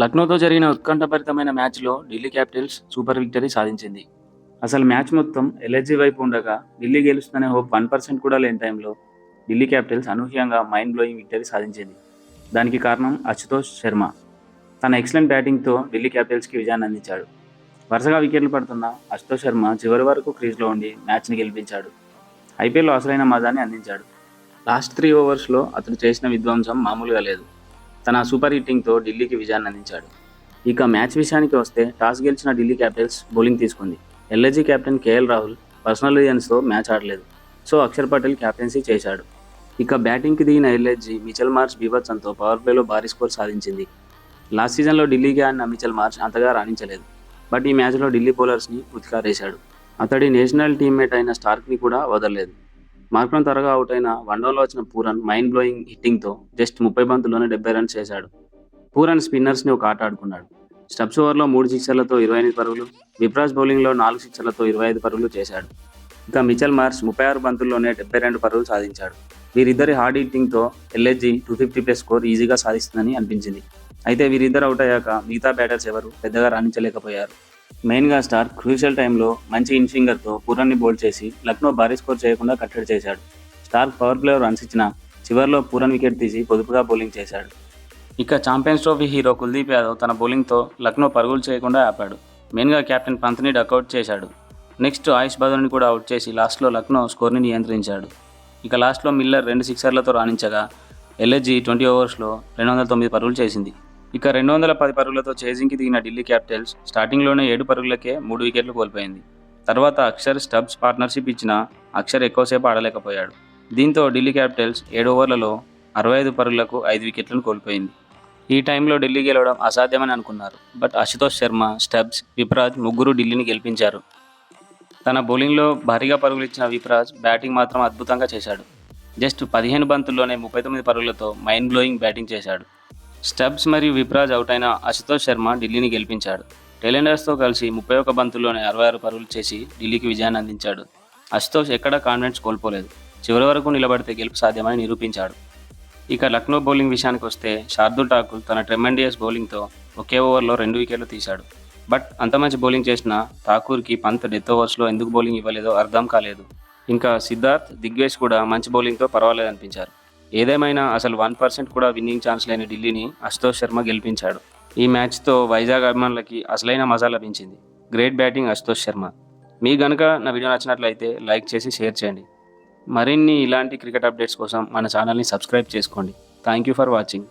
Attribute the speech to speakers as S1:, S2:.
S1: లక్నోతో జరిగిన ఉత్కంఠభరితమైన మ్యాచ్లో Delhi Capitals super victory సాధించింది. అసలు మ్యాచ్ మొత్తం ఎలర్జీ వైపు ఉండగా ఢిల్లీ గెలుస్తుందనే హోప్ వన్ పర్సెంట్ కూడా లేని టైంలో ఢిల్లీ క్యాపిటల్స్ అనూహ్యంగా మైండ్ బ్లోయింగ్ విక్టరీ సాధించింది. దానికి కారణం అశుతోష్ శర్మ. తన ఎక్సలెంట్ బ్యాటింగ్తో ఢిల్లీ క్యాపిటల్స్కి విజయాన్ని అందించాడు. వరుసగా వికెట్లు పడుతున్న అశుతోష్ శర్మ చివరి వరకు క్రీజ్లో ఉండి మ్యాచ్ని గెలిపించాడు. ఐపీఎల్లో అసలైన మజాని అందించాడు. లాస్ట్ త్రీ ఓవర్స్లో అతను చేసిన విధ్వంసం మామూలుగా లేదు. తన సూపర్ హిట్టింగ్తో ఢిల్లీకి విజయాన్ని అందించాడు. ఇక మ్యాచ్ విషయానికి వస్తే టాస్ గెలిచిన ఢిల్లీ క్యాపిటల్స్ బౌలింగ్ తీసుకుంది. LSG captain KL Rahul personal రీజన్స్తో match ఆడలేదు. సో అక్షర్ పటేల్ కెప్టెన్సీ చేశాడు. ఇక బ్యాటింగ్కి దిగిన ఎల్ఐజీ మిచెల్ మార్చ్ బీభత్సంతో పవర్ ప్లేలో భారీ స్కోర్ సాధించింది. లాస్ట్ సీజన్లో ఢిల్లీకి ఆడిన మిచెల్ మార్చ్ అంతగా రాణించలేదు. బట్ ఈ మ్యాచ్లో ఢిల్లీ బౌలర్స్ని ఉతికారేశాడు. అతడి నేషనల్ టీమ్మేట్ అయిన స్టార్క్ని కూడా వదలలేదు. మార్క్రం త్వరగా అవుట్ అయిన వన్డౌన్లో వచ్చిన పూరన్ మైండ్ బ్లోయింగ్ హిట్టింగ్తో జస్ట్ ముప్పై బంతుల్లోనే డెబ్బై రన్స్ చేశాడు. పూరన్ స్పిన్నర్స్ని ఒక ఆట ఆడుకున్నాడు. స్టబ్స్ ఓవర్లో మూడు సిక్సర్లతో ఇరవై ఎనిమిది పరుగులు విప్రాజ్ బౌలింగ్లో నాలుగు సిక్సర్లతో ఇరవై ఐదు పరుగులు చేశాడు. ఇక మిచెల్ మార్చ్ ముప్పై ఆరు బంతుల్లోనే డెబ్బై రెండు పరుగులు సాధించాడు. వీరిద్దరి hard హిట్టింగ్తో LSG two fifty plus score ఈజీగా సాధిస్తుందని అనిపించింది. అయితే వీరిద్దరు అవుట్ అయ్యాక మిగతా బ్యాటర్స్ ఎవరు పెద్దగా రాణించలేకపోయారు. మెయిన్గా స్టార్ క్రూషియల్ టైంలో మంచి ఇన్ఫింగర్తో పూరన్ని బౌల్డ్ చేసి లక్నో భారీ స్కోర్ చేయకుండా కట్టడి చేశాడు. స్టార్ పవర్ ప్లేయర్ రన్స్ ఇచ్చిన చివరిలో పూరన్ వికెట్ తీసి పొదుపుగా బౌలింగ్ చేశాడు. ఇక Champions Trophy hero Kuldeep Yadav తన బౌలింగ్తో లక్నో పరుగులు చేయకుండా ఆపాడు. మెయిన్గా కెప్టెన్ పంత్ని డక్అవుట్ చేశాడు. నెక్స్ట్ ఆయుష్ బదర్ని కూడా అవుట్ చేసి లాస్ట్లో లక్నో స్కోర్ని నియంత్రించాడు. ఇక లాస్ట్లో మిల్లర్ రెండు సిక్సర్లతో రాణించగా ఎల్ఎస్జీ ట్వంటీ ఓవర్స్లో రెండు వందల తొమ్మిది పరుగులు చేసింది. ఇక రెండు వందల పది పరుగులతో చేజింగ్కి దిగిన ఢిల్లీ క్యాపిటల్స్ స్టార్టింగ్లోనే ఏడు పరుగులకే మూడు వికెట్లు కోల్పోయింది. తర్వాత అక్షర్ స్టబ్స్ పార్ట్నర్షిప్ ఇచ్చిన అక్షర్ ఎక్కువసేపు ఆడలేకపోయాడు. దీంతో ఢిల్లీ క్యాపిటల్స్ ఏడు ఓవర్లలో అరవై ఐదు పరుగులకు ఐదు వికెట్లను కోల్పోయింది. ఈ టైంలో ఢిల్లీ గెలవడం అసాధ్యమని అనుకున్నారు. బట్ అశుతోష్ శర్మ స్టబ్స్ విప్రాజ్ ముగ్గురు ఢిల్లీని గెలిపించారు. తన బౌలింగ్లో భారీగా పరుగులు ఇచ్చిన విప్రాజ్ బ్యాటింగ్ మాత్రం అద్భుతంగా చేశాడు. జస్ట్ పదిహేను బంతుల్లోనే ముప్పై తొమ్మిది పరుగులతో మైండ్ బ్లోయింగ్ బ్యాటింగ్ చేశాడు. స్టబ్స్ మరియు విప్రాజ్ అవుట్ అయిన అశుతోష్ శర్మ ఢిల్లీని గెలిపించాడు. టెలెండర్స్తో కలిసి ముప్పై ఒక్క బంతుల్లోనే అరవై ఆరు పరుగులు చేసి ఢిల్లీకి విజయాన్ని అందించాడు. అశుతోష్ ఎక్కడా కాన్ఫిడెన్స్ కోల్పోలేదు. చివరి వరకు నిలబడితే గెలుపు సాధ్యమని నిరూపించాడు. ఇక లక్నో బౌలింగ్ విషయానికి వస్తే శార్దుల్ ఠాకూర్ తన ట్రెమెండియస్ బౌలింగ్తో ఒకే ఓవర్లో రెండు వికెట్లు తీశాడు. బట్ అంత మంచి బౌలింగ్ చేసిన ఠాకూర్కి పంత్ డెత్ ఓవర్స్లో ఎందుకు బౌలింగ్ ఇవ్వలేదో అర్థం కాలేదు. ఇంకా సిద్ధార్థ్ దిగ్వేష్ కూడా మంచి బౌలింగ్తో పర్వాలేదనిపించారు. ఏదేమైనా అసలు వన్ పర్సెంట్ కూడా విన్నింగ్ ఛాన్స్ లేని ఢిల్లీని అశుతోష్ శర్మ గెలిపించాడు. ఈ మ్యాచ్తో వైజాగ్ అభిమానులకి అసలైన మజా లభించింది. Great batting Ashutosh Sharma. మీ గనుక నా వీడియో నచ్చినట్లయితే లైక్ చేసి షేర్ చేయండి. మరిన్ని ఇలాంటి క్రికెట్ అప్డేట్స్ కోసం మన ఛానల్ని సబ్స్క్రైబ్ చేసుకోండి. Thank you for watching.